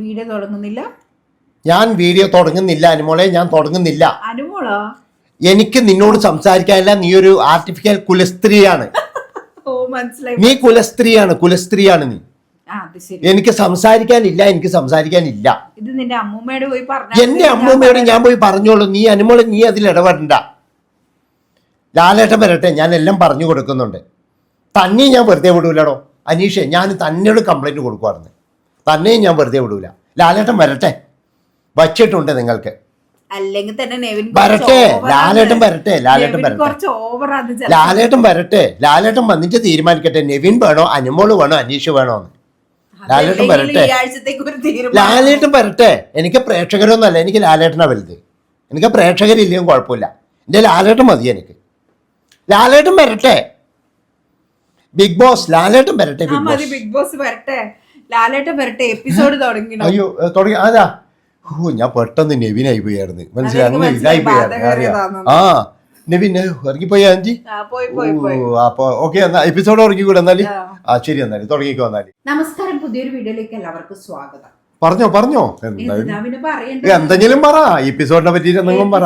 Video തുടങ്ങുന്നില്ല? ഞാൻ video തുടങ്ങുന്നില്ല അനുമോളെ ഞാൻ തുടങ്ങുന്നില്ല. അനുമോളോ? എനിക്ക് നിന്നോട് സംസാരിക്കാനില്ല നീ ഒരു ആർട്ടിഫിഷ്യൽ കുലസ്ത്രീയാണ്. ഓ മനസ്സിലായി നീ കുലസ്ത്രീയാണ് കുലസ്ത്രീയാണ് നീ. എനിക്ക് സംസാരിക്കാനില്ല എനിക്ക് സംസാരിക്കാനില്ല. ഇത് നിന്റെ അമ്മൂമ്മയോട് പോയി പറഞ്ഞു എന്റെ അമ്മൂമ്മയോട് ഞാൻ പോയി പറഞ്ഞോളൂ നീ അനുമോളെ നീ അതിൽ ഇടപെടണ്ട. ലാലേട്ടൻ വരട്ടെ ഞാൻ എല്ലാം പറഞ്ഞു കൊടുക്കുന്നുണ്ട്. തന്നെ ഞാൻ വെറുതെ വിടൂലടോ. അനീഷേ ഞാൻ തന്നോട് കംപ്ലൈന്റ് കൊടുക്കുവായിരുന്നു. തന്നെയും ഞാൻ വെറുതെ വിടൂല. ലാലേട്ടൻ വരട്ടെ. വച്ചിട്ടുണ്ട് നിങ്ങൾക്ക്. അല്ലെങ്കിൽ തന്നെ നെവിൻ വരട്ടെ. ലാലേട്ടൻ വരട്ടെ. ലാലേട്ടൻ വരട്ടെ. അത് ലാലേട്ടൻ വരട്ടെ. ലാലേട്ടൻ വന്നിട്ട് തീരുമാനിക്കട്ടെ. നെവിൻ വേണോ അനുമോൾ വേണോ അനീഷ് വേണോ എന്ന്. ലാലേട്ടൻ വരട്ടെ. ലാലേട്ടൻ വരട്ടെ. എനിക്ക് പ്രേക്ഷകരൊന്നുമല്ല. എനിക്ക് ലാലേട്ടനാ വലുത്. എനിക്ക് പ്രേക്ഷകരില്ലെങ്കിലും കുഴപ്പമില്ല. എന്റെ ലാലേട്ടൻ മതി എനിക്ക്. ലാലേട്ടൻ വരട്ടെ. Big boss. ലാലേട്ടൻ വരട്ടെ ബിഗ് ബോസ്. ബിഗ് ബോസ് വരട്ടെ. ലാലേട്ടൻ വരട്ടെ എപ്പിസോഡ് തുടങ്ങിയോ അയ്യോ തുടങ്ങി അതാ. ഓ ഞാൻ പെട്ടെന്ന് നെവിനായി പോയായിരുന്നു മനസ്സിലായി? ഇതായി പോയായിരുന്നു അറിയാം. ആ നെവിൻ ഇറങ്ങിപ്പോയി ആഞ്ചി ആ, പോയി പോയി പോയി. ഓ അപ്പൊ ഓക്കെ എന്നാ എപ്പിസോഡ് ഇറങ്ങിക്കൂടെ എന്നാൽ? ആ. ശരി എന്നാൽ തുടങ്ങിക്കോ എന്നാൽ. നമസ്കാരം പുതിയൊരു വീഡിയോയിലേക്ക് എല്ലാവർക്കും സ്വാഗതം. പറഞ്ഞോ പറഞ്ഞോ. എന്തായാലും. എന്തെങ്കിലും പറ. എപ്പിസോഡിനെ പറ്റിയിട്ട് എന്തെങ്കിലും പറ.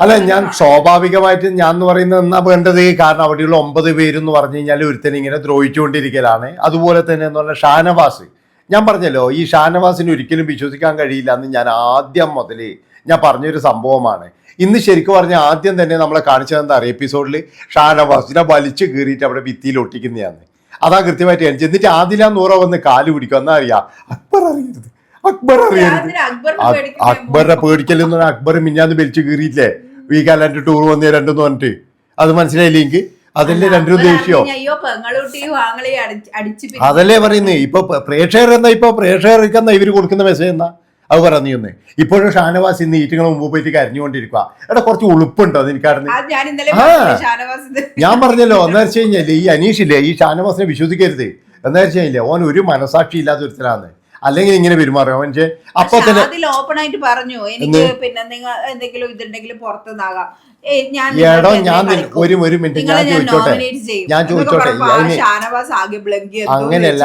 അല്ല ഞാൻ സ്വാഭാവികമായിട്ട് ഞാൻ എന്ന് പറയുന്നത് എന്നാ വേണ്ടത്? കാരണം അവിടെയുള്ള ഒമ്പത് പേരെന്ന് പറഞ്ഞു കഴിഞ്ഞാൽ ഒരുത്തൻ ഇങ്ങനെ ദ്രോഹിച്ചുകൊണ്ടിരിക്കലാണ്. അതുപോലെ തന്നെ എന്ന് പറഞ്ഞാൽ ഷാനവാസ്. ഞാൻ പറഞ്ഞല്ലോ ഈ ഷാനവാസിന് ഒരിക്കലും വിശ്വസിക്കാൻ കഴിയില്ല എന്ന് ഞാൻ ആദ്യം മുതൽ ഞാൻ പറഞ്ഞൊരു സംഭവമാണ്. ഇന്ന് ശരിക്കും പറഞ്ഞാൽ ആദ്യം തന്നെ നമ്മളെ കാണിച്ചത് എന്താ പറയുക എപ്പിസോഡിൽ ഷാനവാസിനെ വലിച്ചു കീറിയിട്ട് അവിടെ ഭിത്തിയിൽ ഒട്ടിക്കുന്നതാണ്. അതാ കൃത്യമായിട്ട് കാണിച്ചത്. എന്നിട്ട് ആദില നൂറ വന്ന് കാൽ പിടിക്കും. എന്നാ അറിയാം? അക്ബർ അറിയരുത്. അക്ബർ അറിയാം അക്ബറിനെ പേടിക്കലെന്ന് പറഞ്ഞാൽ അക്ബർ മിഞ്ഞാന്ന് വലിച്ചു കീറിയില്ലേ വീക്കാലാൻഡ് ടൂർ വന്നേ രണ്ടെന്ന് പറഞ്ഞിട്ട്. അത് മനസ്സിലായില്ലേ എനിക്ക് അതല്ലേ രണ്ടും ദേഷ്യോ. അതല്ലേ പറയുന്നേ. ഇപ്പൊ പ്രേക്ഷകർ എന്നാ ഇപ്പൊ പ്രേക്ഷകർക്ക് എന്നാ ഇവർ കൊടുക്കുന്ന മെസ്സേജ് എന്നാ? അത് പറഞ്ഞു തന്നെ ഇപ്പോഴും ഷാനവാസ് ഇന്ന് ഈറ്റുകൾ മുമ്പ് പോയിട്ട് കരഞ്ഞുകൊണ്ടിരിക്കുക എടാ കുറച്ച് ഉളുപ്പുണ്ടോ അത് ഞാൻ. പറഞ്ഞില്ലേ, എന്താ വെച്ച് കഴിഞ്ഞാൽ ഈ അനീഷില്ലേ ഈ ഷാനവാസിനെ വിശ്വസിക്കരുത്. എന്താ വെച്ച് കഴിഞ്ഞാൽ ഓൻ ഒരു മനസാക്ഷി ഇല്ലാത്ത ഒരുത്തരാണ് അല്ലെങ്കിൽ ഇങ്ങനെ പെരുമാറുക പക്ഷേ അപ്പൊ തന്നെ അതിൽ ഓപ്പൺ ആയിട്ട് പറഞ്ഞു എനിക്ക് പിന്നെ നിങ്ങൾ എന്തെങ്കിലും ഇതുണ്ടെങ്കിൽ പുറത്തുനിന്നാകാം. ഞാൻ എടോ. ഒരു ഒരു മിനിറ്റ് നിങ്ങളെ ഞാൻ ചോദിച്ചോട്ടെ? ഞാൻ അങ്ങനെയല്ല.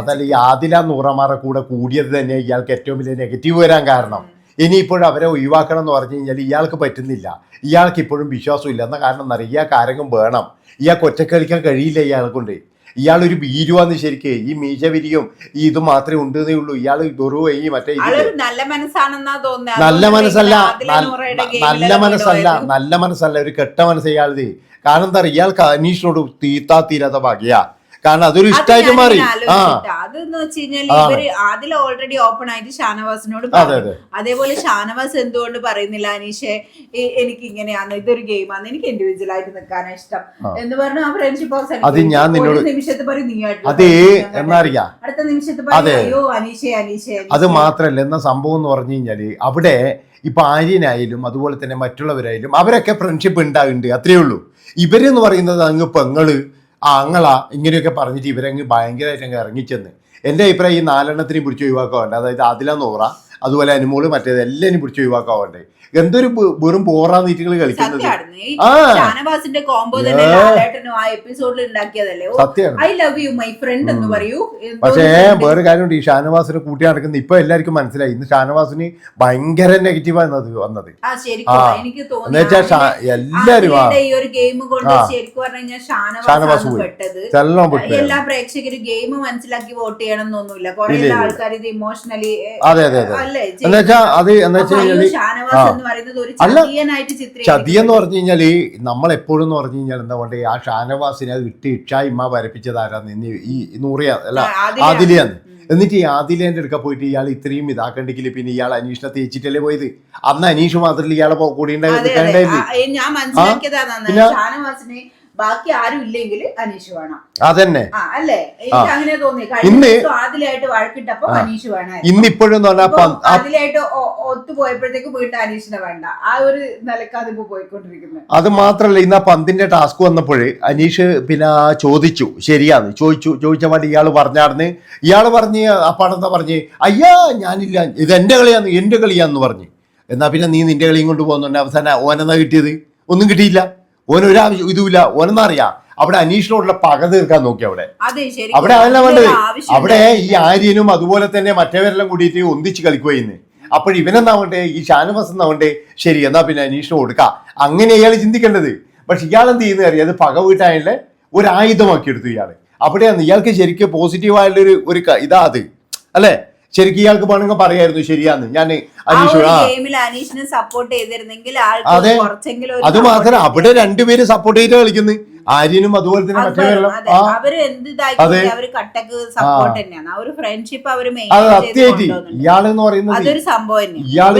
അതല്ല ഈ ആദില നൂറമാറെ കൂടെ കൂടിയത് തന്നെ ഇയാൾക്ക് ഏറ്റവും വലിയ നെഗറ്റീവ് വരാൻ കാരണം. ഇനി ഇനിയിപ്പോഴും അവരെ ഒഴിവാക്കണം എന്ന് പറഞ്ഞു കഴിഞ്ഞാൽ ഇയാൾക്ക് പറ്റുന്നില്ല. ഇയാൾക്ക് ഇപ്പോഴും വിശ്വാസം ഇല്ല എന്ന കാരണം എന്താ പറയുക ഇയാൾക്ക് ആരെങ്കിലും വേണം. ഇയാൾക്ക് ഒറ്റക്കളിക്കാൻ കഴിയില്ല ഇയാളെ കൊണ്ട്. ഇയാൾ ഒരു ഭീരുവാന്ന് ശരിക്ക് ഈ മീശ വിരിയും ഈ ഇത് മാത്രമേ ഉണ്ടെന്നേ ഉള്ളൂ. ഇയാൾ വെറും ഈ മറ്റേ നല്ല മനസ്സാണെന്നാ തോന്നുന്നത് നല്ല മനസ്സല്ല. നല്ല മനസ്സല്ല. നല്ല മനസ്സല്ല. ഒരു കെട്ട മനസ്സ് ഇയാളത് കാരണം എന്താ പറയുക ഇയാൾക്ക് അനീഷിനോട് തീത്താ തീരാത്ത ഭാഗ്യ. കാരണം അതൊരു അത് ഇഷ്ടമായിട്ട് മാറി. ആ. അതെന്ന് വെച്ച് കഴിഞ്ഞാൽ. ഇവർ അതിൽ ഓൾറെഡി ഓപ്പൺ ആയിട്ട് ഷാനവാസിനോട് പറഞ്ഞു. അതേപോലെ ഷാനവാസ് എന്തുകൊണ്ട് പറയുന്നില്ല അനീഷെ? എനിക്ക് ഇങ്ങനെയാണ് ഇതൊരു ഗെയിമാണ് എനിക്ക് ഇൻഡിവിജ്വൽ ആയിട്ട് നിൽക്കാനാണ് ഇഷ്ടം എന്ന് പറഞ്ഞു ആ ഫ്രണ്ട്ഷിപ്പ് അത് ഞാൻ നിന്നോട് നിമിഷത്ത് പറയും നീ ആയിട്ട് അത് അറിയാ? അടുത്ത നിമിഷത്ത്. പറയും അയ്യോ അനീഷെ അനീഷെ അത് മാത്രല്ല എന്ന സംഭവം എന്ന് പറഞ്ഞു കഴിഞ്ഞാൽ അവിടെ ഇപ്പൊ ആര്യനായാലും അതുപോലെ തന്നെ മറ്റുള്ളവരായാലും അവരൊക്കെ ഫ്രണ്ട്ഷിപ്പ് ഉണ്ടാകുന്നുണ്ട് അത്രേ ഉള്ളൂ. ഇവരെന്ന് പറയുന്നത് അങ്ങ് പെങ്ങൾ ആ അങ്ങളാ ഇങ്ങനെയൊക്കെ പറഞ്ഞിട്ട് ഇവരങ്ങ് ഭയങ്കരമായിട്ട് അങ്ങ് ഇറങ്ങിച്ചെന്ന്. എന്റെ അഭിപ്രായം ഈ നാലെണ്ണത്തിനെയും പിടിച്ച് ഒഴിവാക്കാറുണ്ട് അതായത് അതില അതുപോലെ അനുമോൾ മറ്റേത് എല്ലാവരും പിടിച്ച് ഒഴിവാക്കാറുണ്ട് എന്തൊരു വെറും പോറാ നീറ്റുകൾ കളിക്കുന്നത്. ഷാനവാസിന്റെ കോംബോ തന്നെ. ലാലേട്ടനും ആ എപ്പിസോഡിൽ ഉണ്ടാക്കിയതല്ലേ? I love you my friend എന്ന് പറയൂ. പക്ഷേ വേറൊരു വേറെ കാര്യമുണ്ട്. ഈ ഷാനവാസിനെ കൂട്ടി നടക്കുന്ന ഇപ്പൊ എല്ലാവർക്കും മനസ്സിലായി. ഇന്ന് ഷാനവാസിന് ഭയങ്കര നെഗറ്റീവ് ആയിരുന്നത് വന്നത്. എല്ലാരും ഈ ഒരു ഗെയിം കൊണ്ട്. ശരിക്കും പറഞ്ഞു ഷാനവാസ്. പെട്ടത്. എല്ലാ പ്രേക്ഷകരും ഗെയിം മനസ്സിലാക്കി വോട്ട് ചെയ്യണം എന്നൊന്നുമില്ല കുറെ. ആൾക്കാർ ഇത് ഇമോഷണലി അതെ അതെ അതെ. അല്ലേ? എന്ന് വെച്ചാൽ അത് എന്ന് വെച്ച് കഴിഞ്ഞാൽ ഷാനവാസ് ചതി എന്ന് പറഞ്ഞു ഈ നമ്മൾ എപ്പോഴും എന്ന് പറഞ്ഞു കഴിഞ്ഞാൽ എന്താ പറയുക ആ ഷാനവാസിനെ ഇട്ട് ഇഷായിമ്മ ഇമ്മ ആരാന്ന്. ഇന്ന് ഈ നൂറിയ അല്ല ആദിലയാണ്. എന്നിട്ട് ഈ ആദിലേന്റെ അടുക്ക പോയിട്ട് ഇയാൾ ഇത്രയും ഇതാക്കണ്ടെങ്കിൽ പിന്നെ ഇയാൾ അനീഷിനെ തേച്ചിട്ടല്ലേ പോയത്? അന്ന് അനീഷ് മാത്രമല്ല ഇയാളെ കൂടി ഉണ്ടായിരുന്നു പിന്നെ- ബാക്കി ആരും ഇല്ലെങ്കിൽ അനീഷ് വേണം. അതന്നെ. അല്ലേ? എനിക്ക് അങ്ങനെ തോന്നി. ഇന്ന് ആദിലായിട്ട് വഴക്കിട്ടപ്പോ അനീഷ് വേണം ഇന്നിപ്പോഴും അതിലായിട്ട് ഒത്തുപോയപ്പോഴത്തേക്ക് വീണ്ടും അനീഷിനെ വേണ്ട. ആ ഒരു നിലക്കാതെ ഇപ്പൊ പോയിക്കൊണ്ടിരിക്കുന്നത്. അത് മാത്രല്ല ഇന്ന് ആ പന്തിന്റെ ടാസ്ക് വന്നപ്പോഴേ അനീഷ് പിന്നെ ചോദിച്ചു ശരിയാന്ന് ചോദിച്ചു ചോദിച്ച പാട്ട് ഇയാൾ പറഞ്ഞാർന്ന്. ഇയാൾ പറഞ്ഞ് ആ എന്താ പറഞ്ഞ്? അയ്യാ ഞാനില്ല. ഇത് എന്റെ കളിയാന്ന് എന്റെ കളിയാന്ന് പറഞ്ഞ്. എന്നാ പിന്നെ നീ നിന്റെ കളിയും കൊണ്ട് പോകുന്നുണ്ട്. അവസാനം ഓനെന്നാ കിട്ടിയത്? ഒന്നും കിട്ടിയില്ല. ഓൻ ഒരാവശ്യം ഇതുമില്ല. ഓനെന്നാ അറിയാം അവിടെ അനീഷിനോടുള്ള പക തീർക്കാൻ നോക്കി അവിടെ. അവിടെ അതല്ല വേണ്ടത്? അവിടെ ഈ ആര്യനും അതുപോലെ തന്നെ മറ്റേവരെല്ലാം കൂടിയിട്ട് ഒന്നിച്ച് കളിക്കുകയെന്ന് അപ്പോൾ ഇവനെന്താ വേണ്ടേ? ഈ ഷാനവാസ് എന്നാ വേണ്ടേ? ശരി എന്നാ പിന്നെ അനീഷിന് കൊടുക്കാം. അങ്ങനെ ഇയാൾ ചിന്തിക്കേണ്ടത്. പക്ഷെ ഇയാൾ എന്ത് ചെയ്യുന്ന അറിയാം? അത് പക വീട്ടാനുള്ള ഒരു ആയുധമാക്കി എടുത്തു ഇയാൾ അവിടെയാണ് ഇയാൾക്ക് ശരിക്കും പോസിറ്റീവായുള്ള ഒരു ഒരു ഇതാ അത്. അല്ലേ? ശരിക്കും ഇയാൾക്ക് വേണമെങ്കിൽ പറയായിരുന്നു ശരിയാന്ന്. ഞാൻ അനീഷ് ആ ഗെയിമിൽ അനീഷിനെ സപ്പോർട്ട് ചെയ്തിരുന്നെങ്കിൽ അതെ. അത് മാത്രം അവിടെ രണ്ടുപേര് സപ്പോർട്ട് ചെയ്ത് കളിക്കുന്നു. ആര്യനും അതുപോലെ തന്നെ മറ്റേ അതെ. പറയുന്നത് ഇയാൾ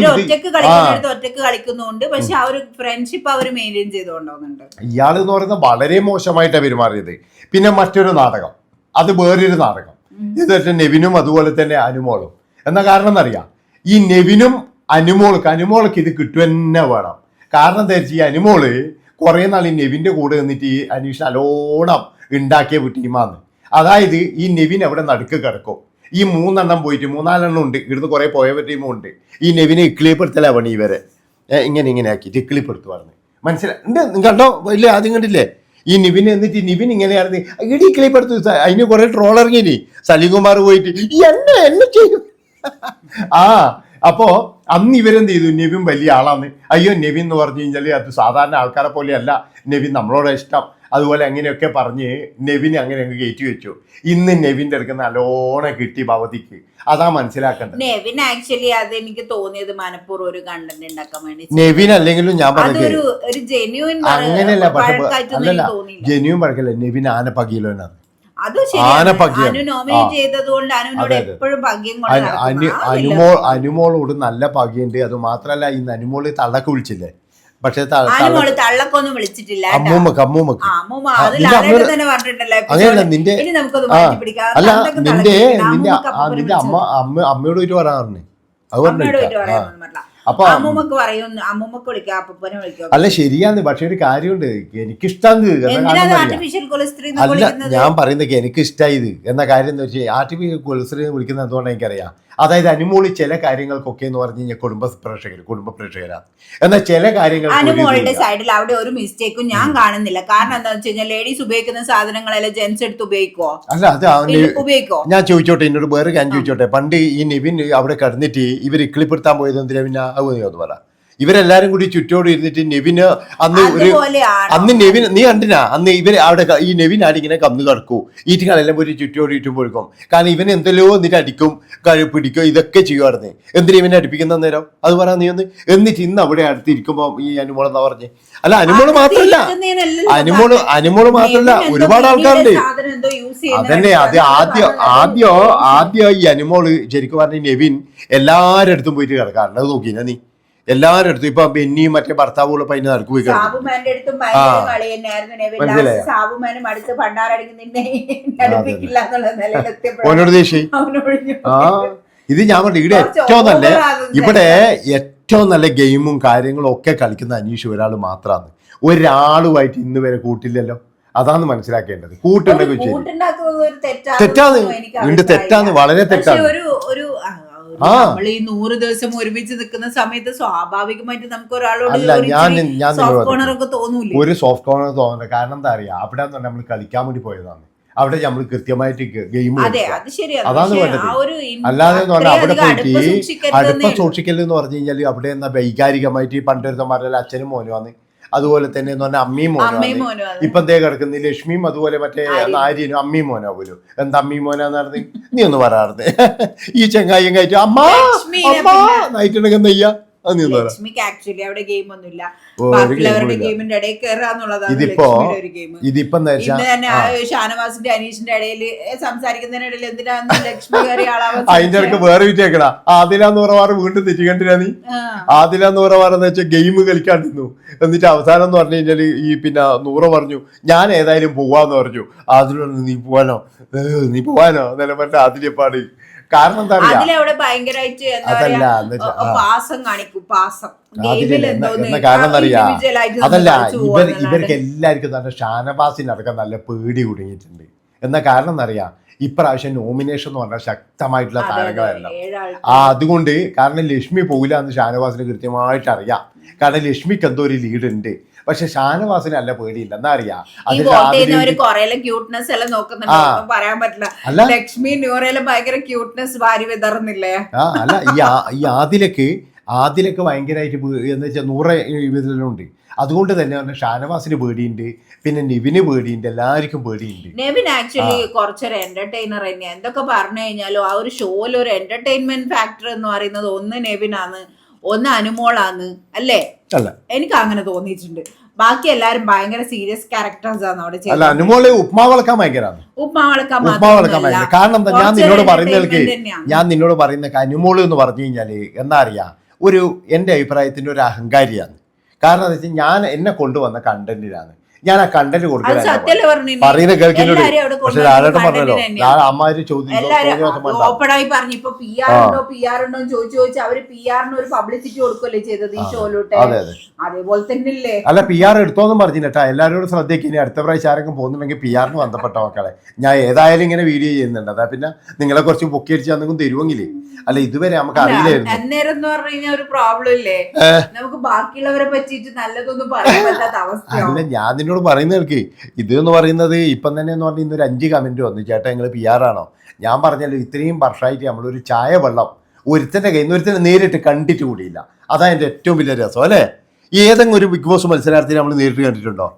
ചെയ്ത് കൊണ്ടുപോകുന്നുണ്ട് ഇയാൾ എന്ന് പറയുന്നത് വളരെ മോശമായിട്ടാണ് പെരുമാറിയത്. പിന്നെ മറ്റൊരു നാടകം. അത് വേറൊരു നാടകം. ഇത് നെവിനും അതുപോലെ തന്നെ അനുമോളും. എന്ന കാരണം എന്നറിയാം? ഈ നെവിനും അനുമോൾക്ക് അനുമോൾക്ക് ഇത് കിട്ടുവന്നെ വേണം. കാരണം എന്താ ഈ അനുമോൾ കുറേ നാൾ ഈ നെവിന്റെ കൂടെ നിന്നിട്ട് ഈ അനീഷ് നല്ലോണം ഉണ്ടാക്കിയ ടീമാന്ന്. അതായത് ഈ നെവിൻ അവിടെ നടുക്ക് കിടക്കും. ഈ മൂന്നെണ്ണം പോയിട്ട് മൂന്നാലെണ്ണം ഉണ്ട്. ഇവിടുന്ന് കുറേ പോയ ടീമും ഉണ്ട്. ഈ നെവിനെ ഇക്ലിപ്പെടുത്തല പണി ഇവരെ. ഇങ്ങനെ ഇങ്ങനെ ആക്കിയിട്ട് ഇക്ലിപ്പെടുത്തുവാണ് മനസ്സിലായി ഉണ്ട് കണ്ടോ? ഇല്ല ആദ്യം കണ്ടില്ലേ? ഈ നിവിൻ എന്നിട്ട് നിവിൻ ഇങ്ങനെയായിരുന്നു ഇടി ഇക്ലിപ്പെടുത്തു സ- അതിന് കുറെ ട്രോൾ ഇറങ്ങിനി സലീംകുമാർ പോയിട്ട് എന്നെ എന്നെ ചെയ്യും. ആ അപ്പോ അന്ന് ഇവരെന്ത് ചെയ്തു? നെവിൻ വലിയ ആളാണ് അയ്യോ നെവിൻ എന്ന് പറഞ്ഞു കഴിഞ്ഞാൽ അത് സാധാരണ ആൾക്കാരെ പോലെയല്ല. നെവിൻ നമ്മളോട് ഇഷ്ടം. അതുപോലെ അങ്ങനെയൊക്കെ പറഞ്ഞ് നെവിനെ അങ്ങനെ അങ്ങ് കയറ്റി വെച്ചു. ഇന്ന് നെവിന്റെ അടുക്കുന്ന നല്ലോണം കിട്ടി ഭവതിക്ക്. അതാ മനസ്സിലാക്കേണ്ടത്. നെവിൻ ആക്ച്വലി അത് എനിക്ക് തോന്നിയത് മനഃപൂർവം ഒരു കണ്ടന്റ് ഉണ്ടാക്കാൻ വേണ്ടി നെവിൻ അല്ലെങ്കിലും ഞാൻ പറഞ്ഞത് ഒരു ജെന്യൂൻ അങ്ങനെയല്ല അല്ലല്ല ജെന്യൂൻ പഴക്കല്ല നെവിൻ ആന ഇല്ല. അനുമോൾ അനുമോളോട് നല്ല പകയുണ്ട്. അത് മാത്രല്ല ഇന്ന് അനുമോൾ തള്ളക്ക് വിളിച്ചില്ലേ? പക്ഷെ തള്ളക്കൊന്നും വിളിച്ചിട്ടില്ല. അമ്മൂമ്മക്ക് അമ്മൂമ്മക്ക്. അങ്ങനെയല്ല നിന്റെ അല്ല നിന്റെ നിന്റെ നിന്റെ അമ്മ അമ്മ അമ്മയോട് പോയിട്ട് പറയാറുണ്ട് അത് പറഞ്ഞു. അപ്പൊ അമ്മൂമ്മക്ക് പറയും അമ്മൂമ്മക്ക് വിളിക്കാം അപ്പനെ വിളിക്കാം. അല്ല ശരിയാന്ന് പക്ഷെ ഒരു കാര്യമുണ്ട്. കൊളസ്ട്രീ അല്ല ഞാൻ പറയുന്നത് എനിക്ക് ഇഷ്ടമായത് എന്ന കാര്യം എന്ന് വെച്ചാൽ ആർട്ടിഫിഷ്യൽ കൊലസ്ട്രീ വിളിക്കുന്നത് എന്തുകൊണ്ടാണ് എനിക്കറിയാം? അതായത് അനുമോളി ചില കാര്യങ്ങൾക്കൊക്കെ എന്ന് പറഞ്ഞു കഴിഞ്ഞാൽ കുടുംബ പ്രേക്ഷകർ കുടുംബ പ്രേക്ഷകരാണ്. എന്നാൽ ചില കാര്യങ്ങൾ അനുമോളിന്റെ അനുമോളുടെ സൈഡിൽ അവിടെ ഒരു മിസ്റ്റേക്കും ഞാൻ കാണുന്നില്ല. കാരണം എന്താ വെച്ച് കഴിഞ്ഞാൽ ലേഡീസ് ഉപയോഗിക്കുന്ന സാധനങ്ങളെല്ലാം ജെന്റ്സ് എടുത്ത് ഉപയോഗിക്കോ അല്ല അത് ഉപയോഗിക്കോ ഞാൻ ചോദിച്ചോട്ടെ എന്നോട് വേറെ ഞാൻ ചോദിച്ചോട്ടെ. പണ്ട് ഈ നിവിൻ അവിടെ കിടന്നിട്ട് ഇവർ ഇക്കിളിപ്പെടുത്താൻ പോയത് എന്തിനാ? പിന്നെ അത് നീ ഒന്ന് പറ ഇവരെല്ലാരും കൂടി ചുറ്റോട് ഇരുന്നിട്ട് നെവിന് അന്ന് ഒരു അന്ന് നെവിൻ നീ കണ്ടിനാ? അന്ന് ഇവർ അവിടെ ഈ നെവിൻ ആടിങ്ങനെ കന്ന് കിടക്കൂ. ഈറ്റുകളെല്ലാം പോയി ചുറ്റോട് ചുറ്റും കൊടുക്കും കാരണം ഇവൻ എന്തെല്ലോ എന്നിട്ട് അടിക്കും കഴി പിടിക്കും ഇതൊക്കെ ചെയ്യുമായിരുന്നു എന്തിനാ ഇവനെ അടിപ്പിക്കുന്ന നേരം അത് പറയാൻ നീ ഒന്ന്. എന്നിട്ട് ഇന്ന് അവിടെ അടുത്തിരിക്കുമ്പോ ഈ അനുമോൾ എന്നാ പറഞ്ഞേ? അല്ല അനുമോൾ മാത്രല്ല. അനുമോൾ അനുമോൾ മാത്രല്ല ഒരുപാട് ആൾക്കാരുണ്ട്. അതന്നെ അത് ആദ്യം ആദ്യം ആദ്യം ഈ അനുമോൾ ശരിക്കും പറഞ്ഞ നെവിൻ എല്ലാരടുത്തും പോയിട്ട് കിടക്കാറുണ്ട്. അത് നോക്കിയില്ല നീ? എല്ലാരുടെ അടുത്തും. ഇപ്പൊ ബെന്നിയും മറ്റേ ഭർത്താവുകളും പൈന നടക്കു പോയി സാബുമാന്റെ അടുത്തും ഭയങ്കര. കളി തന്നെയായിരുന്നു സാബുമാനും അടുത്ത് നിന്നെ അടുപ്പിക്കില്ല എന്നുള്ള നിലയിലെത്തിയപ്പോഴാണ് അവനോട് ആ ഇത് ഞാൻ പറഞ്ഞു ഇവിടെ ഏറ്റവും നല്ല ഇവിടെ ഏറ്റവും നല്ല ഗെയിമും കാര്യങ്ങളും ഒക്കെ കളിക്കുന്ന അനീഷ് ഒരാൾ മാത്രമാണ് ഒരാളുമായിട്ട് ഇന്ന് വരെ കൂട്ടില്ലല്ലോ. അതാണ് മനസ്സിലാക്കേണ്ടത്. കൂട്ടുണ്ടെങ്കിൽ തെറ്റാന്ന് തെറ്റാണ് വളരെ തെറ്റാണ് ഒരു. നമ്മൾ ഈ നൂറ് ദിവസം ഒരുമിച്ച് നിൽക്കുന്ന സമയത്ത് സ്വാഭാവികമായിട്ട് നമുക്ക് ഒരാളോട് ഞാൻ ഞാൻ സോഫ്റ്റ് കോർണർ ഒക്കെ തോന്നൂലേ ഒരു സോഫ്റ്റ് കോർണർ തോന്നുന്നത് കാരണം എന്താ അറിയാ? അവിടെ നമ്മൾ കളിക്കാൻ വേണ്ടി പോയതാണ്. അവിടെ നമ്മൾ കൃത്യമായിട്ട് ഗെയിം അതെ അത് ശരിയാണ് അതാണ് വേണ്ടത്. അല്ലാതെ പറഞ്ഞാൽ അവിടെ പോയിട്ട് അടുപ്പം സൂക്ഷിക്കൽ എന്ന് പറഞ്ഞു കഴിഞ്ഞാൽ അവിടെ എന്നാ വൈകാരികമായിട്ട് ഈ പണ്ടൊരുത്തന്മാരുടെ അച്ഛനും മോനുമാണ് അതുപോലെ തന്നെ എന്ന് പറഞ്ഞാൽ അമ്മയും മോനുമാണ് മോനും ഇപ്പൊ എന്തേ കിടക്കുന്ന. ലക്ഷ്മിയും അതുപോലെ മറ്റേ ആര്യനും. അമ്മയും മോനാ പോലും. എന്താ അമ്മയും മോനാന്ന് പറഞ്ഞ് നീ ഒന്ന് പറയാറുണ്ട് ഈ ചെങ്ങായും കഴിച്ചു അമ്മ അമ്മ നയിച്ചിട്ടുണ്ടെങ്കിൽ നെയ്യ അത് നീ ഒന്ന് പറ. ലക്ഷ്മിക്ക് ആക്ച്വലി അവിടെ ഗെയിം ഒന്നുമില്ല. ഒരു ബാക്കിയുള്ളവരുടെ ഗെയിമും ഗെയിമിന്റെ ഇടയിൽ ഇതിപ്പോ ലക്ഷ്മിയുടെ ഒരു ഗെയിം ഇതിപ്പം എന്താ വെച്ചാ ഇന്ന് തന്നെ ആ, ആ ഷാനവാസിന്റെ അനീഷിന്റെ ഇടയിൽ സംസാരിക്കുന്നതിനിടയിൽ എന്തിനാന്ന് ലക്ഷ്മി കയറി ആളാവാൻ അതിന്റെ ഇടയ്ക്ക് വേറെ വിറ്റേക്കടാ ആദിലാന്ന് പറവാറ് വീണ്ടും തെറ്റിക്കണ്ടിരാ നീ? ആദില ആദിലാന്ന് പറവാറെന്ന് വെച്ചാൽ ഗെയിം കളിക്കാണ്ടിരുന്നു എന്നിട്ട് അവസാനം എന്ന് പറഞ്ഞു കഴിഞ്ഞാൽ ഈ പിന്നെ നൂറ പറഞ്ഞു ഞാൻ ഏതായാലും പോവാന്ന് പറഞ്ഞു. ആദിലോ നീ പോവാനോ? ഏ, നീ പോവാനോ? എന്നെ പറഞ്ഞ ആദിലെപ്പാട് കാരണം എന്താ അതിലവിടെ ഭയങ്കരമായിട്ട് എന്താ പറയാ. പാസം കാണിക്കും പാസം. അതല്ല ഇവർ. ഇവർക്ക് എല്ലാവർക്കും നല്ല ഷാനവാസിനടക്കം നല്ല പേടി കുടുങ്ങിയിട്ടുണ്ട്. എന്ന കാരണം എന്നറിയാം ഇപ്രാവശ്യം നോമിനേഷൻ എന്ന് പറഞ്ഞാൽ ശക്തമായിട്ടുള്ള താരങ്ങളല്ല. ആ അതുകൊണ്ട് കാരണം ലക്ഷ്മി പോകില്ല എന്ന് ഷാനവാസിന് കൃത്യമായിട്ട് അറിയാം. കാരണം ലക്ഷ്മിക്ക് എന്തോ ഒരു ലീഡ് ഉണ്ട്. പക്ഷെ ഷാനവാസിന് അല്ല പേടിയില്ല. എന്നാ അറിയാ? ക്യൂട്ട്നെസ് എല്ലാം നോക്കുന്നുണ്ട്. ആ. പറയാൻ പറ്റില്ല. ലക്ഷ്മി ന്യൂറയിലും ഭയങ്കര ക്യൂട്ട്നെസ് വാരി വിതറുന്നില്ലേ? ആ അല്ല ഈ ആദിലക്ക് ആദിലക്ക് ഭയങ്കരമായിട്ട് എന്ന് വെച്ചാൽ നൂറ് ഇതിലുണ്ട് അതുകൊണ്ട് തന്നെ പറഞ്ഞ ഷാനവാസിന് പേടിയുണ്ട്. പിന്നെ നിവിന് പേടിയുണ്ട്. എല്ലാവർക്കും പേടിയുണ്ട്. നെവിൻ ആക്ച്വലി കുറച്ചൊരു എന്റർടൈനർ തന്നെയാണ് എന്തൊക്കെ പറഞ്ഞു കഴിഞ്ഞാലും ആ ഒരു ഷോയിൽ ഒരു എന്റർടൈൻമെന്റ് ഫാക്ടർ എന്ന് പറയുന്നത് ഒന്ന് നെവിനാണ്. ഒന്ന് അനുമോളാന്ന് അല്ലേ? എനിക്ക് അങ്ങനെ തോന്നിയിട്ടുണ്ട്. ബാക്കി എല്ലാരും ഭയങ്കര സീരിയസ് ക്യാരക്ടേഴ്സ് ആണ് അവിടെ അല്ല അനുമോൾ ഉപ്മാ വളക്കാൻ ഭയങ്കരമാണ് ഉപ്മാ വളക്കാൻ ഉപ്മാ വളക്കാൻ മാത്രമൊന്നുമല്ല. ഭയങ്കര കാരണം എന്താ ഞാൻ നിന്നോട് പറയുന്നതിലേക്ക് ഞാൻ നിന്നോട് പറയുന്ന അനുമോൾ എന്ന് പറഞ്ഞു കഴിഞ്ഞാൽ എന്താ അറിയാ ഒരു എന്റെ അഭിപ്രായത്തിന്റെ ഒരു അഹങ്കാരിയാണ്. കാരണം എന്താ വെച്ചാൽ ഞാൻ എന്നെ കൊണ്ടുവന്ന കണ്ടന്റിലാണ് ഞാൻ ആ കണ്ടന്റ് കൊടുക്കുന്നത് സത്യല്ലേ പറഞ്ഞു പറയുന്ന കേൾക്കിനോട് എല്ലാരും അവിടെ പക്ഷെ ലാലേട്ടൻ പറഞ്ഞല്ലോ. അമ്മാര് ചോദിച്ചു അല്ല പി ആർ എടുത്തോന്നും പറഞ്ഞില്ല കേട്ടോ എല്ലാവരോടും ശ്രദ്ധയ്ക്ക് ഇനി അടുത്ത പ്രാവശ്യം ആരെങ്കിലും പോകുന്നുണ്ടെങ്കിൽ പി ആറിന് ബന്ധപ്പെട്ട മക്കളെ. ഞാൻ ഏതായാലും ഇങ്ങനെ വീഡിയോ ചെയ്യുന്നുണ്ട്. അതാ പിന്നെ നിങ്ങളെ കുറച്ച് പൊക്കി അടിച്ച് എന്തെങ്കിലും തരുമെങ്കിലേ അല്ല ഇതുവരെ നമുക്ക് അറിയില്ലായിരുന്നു. അന്നേരം എന്ന് പറഞ്ഞു കഴിഞ്ഞാൽ ഒരു പ്രോബ്ലം ഇല്ലേ? നമുക്ക് ബാക്കിയുള്ളവരെ പറ്റിയിട്ട് നല്ലതൊന്നും പറയാൻ പറ്റാത്ത അവസ്ഥയാവും. അല്ല ഞാൻ നിന്നോട് പറയുന്ന കേൾക്ക്. ഇത് എന്ന് പറയുന്നത് ഇപ്പം തന്നെ എന്ന് പറഞ്ഞാൽ ഇന്നൊരു അഞ്ച് കമന്റ് വന്നു. ചേട്ടാ നിങ്ങൾ പി ആറാണോ ഞാൻ പറഞ്ഞല്ലോ ഇത്രയും വർഷമായിട്ട് നമ്മളൊരു ചായ വെള്ളം ഒരുത്തന്റെ കയ്യിൽ നിന്ന് ഒരുത്തനെ നേരിട്ട് കണ്ടിട്ട് കൂടിയില്ല. അതാണ് എന്റെ ഏറ്റവും വലിയ രസം അല്ലേ? ഏതെങ്കിലും ഒരു ബിഗ് ബോസ് മത്സരാർത്ഥിനെ നമ്മൾ നേരിട്ട് കണ്ടിട്ടുണ്ടോ?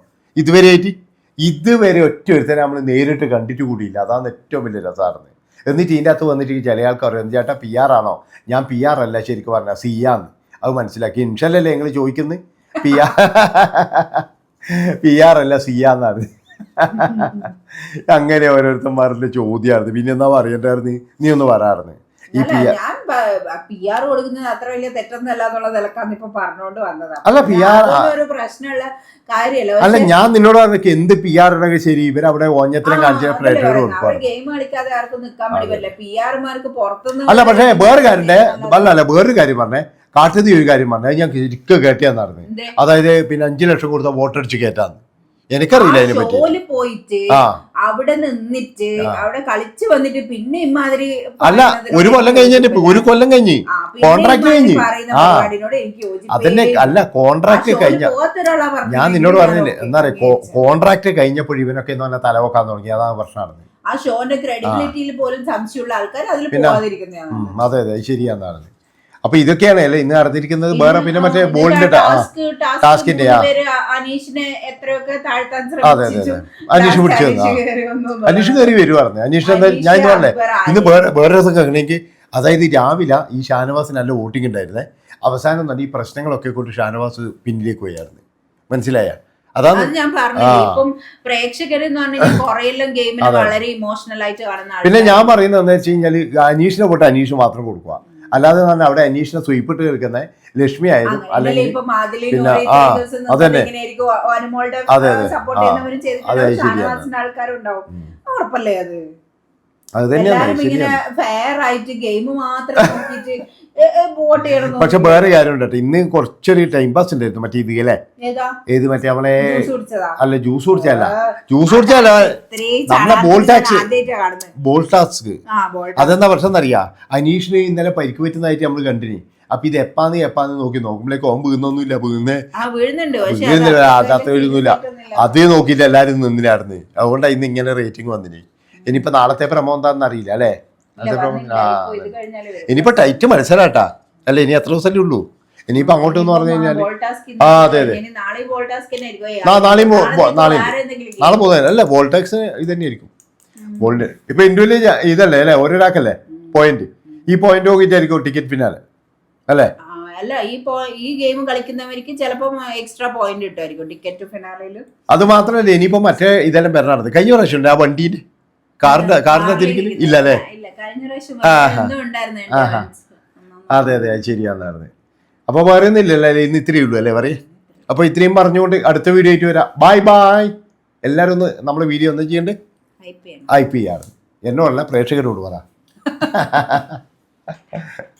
ഇതുവരെ ആയിട്ട്? ഇതുവരെ ഒറ്റ ഒരുത്തനെ നമ്മൾ നേരിട്ട് കണ്ടിട്ട് കൂടിയില്ല. അതാണ് ഏറ്റവും വലിയ രസമായിരുന്നു എന്നിട്ട് ഇതിന്റെ അകത്ത് വന്നിട്ട് ചില ആൾക്കാർ പറയും ചേട്ടാ പി ആർ ആണോ? ഞാൻ പി ആർ അല്ല ശരിക്കും പറഞ്ഞാൽ സി ആന്ന് അത് മനസ്സിലാക്കി. ഇൻഷല്ലല്ലേ നിങ്ങൾ ചോദിക്കുന്നത് പി ആർ പി ആർ അല്ല സി ആന്നാണ് അങ്ങനെ ഓരോരുത്തന്മാരുടെ ചോദ്യമായിരുന്നു പിന്നെ എന്നാ പറയണ്ടായിരുന്നു? നീ ഒന്ന് പറയാറുണ്ട് ഈ പി ആർ ഞാൻ പി ആർ കൊടുക്കുന്നത് അത്ര വലിയ തെറ്റൊന്നല്ല എന്നുള്ള നിലക്കാന്ന് ഇപ്പൊ പറഞ്ഞുകൊണ്ട് വന്നതാ. അല്ല, പി ആർ ഒരു പ്രശ്നമുള്ള കാര്യമല്ല. അല്ല ഞാൻ നിന്നോട് പറഞ്ഞ എന്ത് പി ആർ ഉണ്ടെങ്കിൽ ശരി ഇവരവിടെ ഓഞ്ഞത്തിനെ കാണിച്ച പ്രേക്ഷകർ ഗെയിം കളിക്കാതെ ആർക്കും നിൽക്കാൻ വേണ്ടി പറ്റില്ല പി ആർമാർക്ക് പുറത്തുനിന്ന് അല്ല പക്ഷേ വേറെ കാര്യം. അല്ല അല്ല വേറൊരു കാര്യം പറഞ്ഞേ. കാട്ടുതീ ഒരു കാര്യം പറഞ്ഞു. അത് ഞാൻ ശരിക്കും കേട്ടിയാന്ന് പറഞ്ഞു അതായത് പിന്നെ അഞ്ചു ലക്ഷം കൊടുത്ത വോട്ടടിച്ച് കയറ്റാന്ന് എനിക്കറിയില്ല അതിനെ പറ്റി പോയിട്ട് അവിടെ നിന്നിട്ട് അവിടെ കളിച്ചു വന്നിട്ട് പിന്നെ ഇമാതിരി അല്ല ഒരു കൊല്ലം കഴിഞ്ഞിട്ട് ഒരു കൊല്ലം കഴിഞ്ഞ്. കോൺട്രാക്ട് കഴിഞ്ഞ്. ആ. അതന്നെ അല്ല കോൺട്രാക്ട് കഴിഞ്ഞ. ഞാൻ നിന്നോട് പറഞ്ഞില്ലേ എന്താ പറയാ കോൺട്രാക്ട് കഴിഞ്ഞപ്പോൾ ഇവനൊക്കെ എന്ന് പറഞ്ഞാൽ തലവെക്കാൻ തുടങ്ങി. അതാണ് പ്രശ്നമാണ് ആ ഷോന്റെ ക്രെഡിബിലിറ്റിയിൽ പോലും സംശയമുള്ള ആൾക്കാർ അതിൽ അതെ അതെ അത് ശരിയാന്നാണ് അപ്പൊ ഇതൊക്കെയാണ് അല്ലേ ഇന്ന് നടന്നിരിക്കുന്നത്? വേറെ പിന്നെ മറ്റേ ബോളിന്റെ ടാസ്കിന്റെ. അനീഷിനെ എത്രയൊക്കെ താഴ്ത്താൻ അതെ അതെ അതെ. അനീഷ് പിടിച്ചു തന്നെ. അനീഷ് കയറി വരുവായിരുന്നു. അനീഷ് എന്താ ഞാൻ ഇന്ന് പറഞ്ഞേ ഇന്ന് വേറെ വേറെ രസം കഴിഞ്ഞെങ്കിൽ അതായത് രാവിലെ ഈ ഷാനവാസിന് നല്ല വോട്ടിംഗ് ഉണ്ടായിരുന്നേ. അവസാനം തന്നെ ഈ പ്രശ്നങ്ങളൊക്കെ കൊണ്ട് ഷാനവാസ് പിന്നിലേക്ക് പോയായിരുന്നു. മനസ്സിലായ? അതാണ് ഞാൻ പറഞ്ഞു ആ. ഇപ്പം പ്രേക്ഷകര് എന്ന് പറഞ്ഞാൽ കുറെയെല്ലാം ഗെയിമിനെ വളരെ ഇമോഷണൽ ആയിട്ട് കാണുന്ന പിന്നെ ഞാൻ പറയുന്നത് എന്താ വെച്ച് കഴിഞ്ഞാൽ അനീഷിനെ പോട്ട് അനീഷ് മാത്രം കൊടുക്കുക അല്ലാതെ തന്നെ അവിടെ അന്വേഷണം സ്വീപ്പിട്ട് കേൾക്കുന്ന ലക്ഷ്മി ആയാലും അല്ലെങ്കിൽ പിന്നെ, ആ, അതന്നെ. അതെ, അതെ. അതെ, ശരിയാണ്. ഉറപ്പല്ലേ അത് അത് തന്നെയാണ് എല്ലാരും ഇങ്ങനെ ശരിയാണ്. ഫെയർ ആയിട്ട് ഗെയിം മാത്രം നോക്കിയിട്ട് വോട്ട് ചെയ്യണം പക്ഷെ വേറെ കാര്യം ഉണ്ട് ഇന്ന് കുറച്ചൊരു ടൈം പാസ് ഉണ്ടായിരുന്നു മറ്റേ ഇത് അല്ലേ? ഏതാ? മറ്റേ അവളെ അല്ല ജ്യൂസ് കുടിച്ചല്ല ജ്യൂസ് കുടിച്ചല്ല നമ്മളെ ബോൾ കാണുന്നത് ബോൾ ടാസ്ക് ബോൾ അതെന്താ പ്രശ്നം എന്നറിയാ? അനീഷിന് ഇന്നലെ പരിക്ക് പറ്റുന്നതായിട്ട് നമ്മൾ കണ്ടിനി. അപ്പൊ ഇത് എപ്പാന്ന് എപ്പാന്ന് നോക്കി നോക്കുമ്പോഴേക്ക് ഓൻ വീഴുന്നൊന്നുമില്ല വീഴുന്നേ. വീഴുന്നില്ല, അത്. അത് എല്ലാരും നിന്നിലായിരുന്നു അതുകൊണ്ടാണ് ഇന്ന് ഇങ്ങനെ റേറ്റിംഗ് വന്നിനി. ഇനിയിപ്പോ നാളത്തെ പ്രമോ എന്താണെന്ന് അറിയില്ല അല്ലേ? നാളത്തെ പ്രമോ ആ. ഇനിയിപ്പോ ടൈറ്റ് മത്സരാട്ടാ അല്ല ഇനി എത്ര ദിവസമല്ലേ ഉള്ളൂ? ഇനിയിപ്പോ അങ്ങോട്ട് എന്ന് പറഞ്ഞു കഴിഞ്ഞാൽ ആ, അതെ, അതെ. നാളെയും നാളെയും. നാളെ പോകുന്നത് അല്ല വോൾടെക്സ് ഇത് തന്നെയായിരിക്കും വോൾട്ട് ഇപ്പൊ ഇന്ത്യയിൽ ഇതല്ലേ അല്ലേ? ഒരാൾക്കല്ലേ? പോയിന്റ് ഈ പോയിന്റ് നോക്കിയിട്ടായിരിക്കും ടിക്കറ്റ് പിന്നാലെ. അല്ലേ? അല്ല ഈ ഈ ഗെയിം കളിക്കുന്നവർക്ക് ചിലപ്പോ എക്സ്ട്രാ പോയിന്റ് കിട്ടുമായിരിക്കും ടിക്കറ്റ് ഫിനാലയിൽ അത് മാത്രമല്ല ഇനിയിപ്പോ മറ്റേ ഇതെല്ലാം വരണത് കഴിഞ്ഞ പ്രാവശ്യം ഉണ്ട് ആ വണ്ടിയിൽ കാറിന്റെ കാറിന്റെ തിരിക്കൽ? ഇല്ല അല്ലേ? അതെ അതെ അത് ശരിയാന്നായിരുന്നു അപ്പൊ പറയുന്നില്ലല്ലോ ഇന്ന് ഇത്രയേ ഉള്ളൂ അല്ലേ? പറയേ. അപ്പൊ ഇത്രയും പറഞ്ഞുകൊണ്ട് അടുത്ത വീഡിയോ ആയിട്ട് വരാം. ബൈ ബൈ എല്ലാരും ഒന്ന് നമ്മളെ വീഡിയോ ഒന്നും ചെയ്യണ്ടേ. ഐ പി ആർ എന്നോടല്ല പ്രേക്ഷകരോട് പറ.